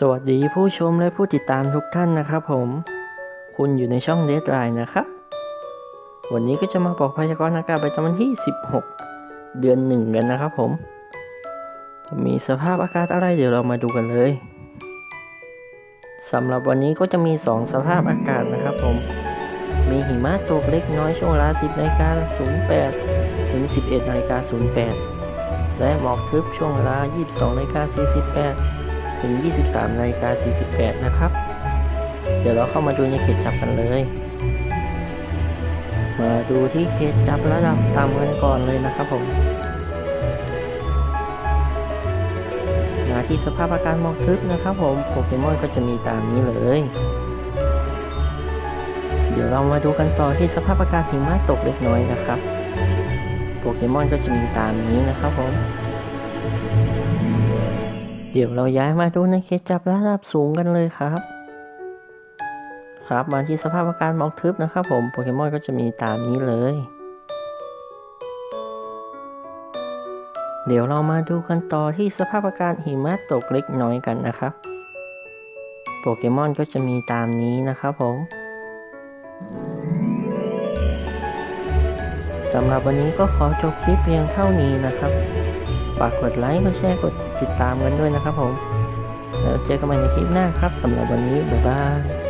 สวัสดีผู้ชมและผู้ติดตามทุกท่านนะครับผม คุณอยู่ในช่องเด d ไ i น์นะครับ วันนี้ก็จะมาบอกพยากรณ์อากาศประจำวันที่ 16 เดือนหนึ่งกันนะครับผม จะมีสภาพอากาศอะไรเดี๋ยวเรามาดูกันเลยสำหรับวันนี้ก็จะมี 2 สภาพอากาศนะครับผม มีหิมะตกเล็กน้อยช่วงเวลา 10นาฬิกา08 ถึง 11นาฬิกา08 และหมอกทึบช่วงเวลา 22นาฬิกา48 ถึง 23นาฬิกา48 นะครับ เดี๋ยวเราเข้ามาดูในเขตจับกันเลย มาดูที่เขตจับระดับต่ำกันก่อนเลยนะครับผมมาที่สภาพอากาศหมอกทึบนะครับผมโปเกมอนก็จะมีตามนี้เลย เดี๋ยวเรามาดูกันต่อที่สภาพอากาศหิมะตกเล็กน้อยนะครับ โปเกมอนก็จะมีตามนี้นะครับผม เดี๋ยวเราย้ายมาดูในเขตจับระดับสูงกันเลยครับ ครับมาที่สภาพอากาศหมอกทึบนะครับผมโปเกมอนก็จะมีตามนี้เลย เดี๋ยวเรามาดูกันต่อที่สภาพอากาศหิมะตกเล็กน้อยกันนะครับ โปเกมอนก็จะมีตามนี้นะครับผมสำหรับวันนี้ก็ขอจบคลิปเพียงเท่านี้นะครับ ฝากกดไลค์กดแชร์กดติดตามกันด้วยนะครับผมแล้วเจอกันใหม่ในคลิปหน้าครับสำหรับวันนี้บ๊ายบาย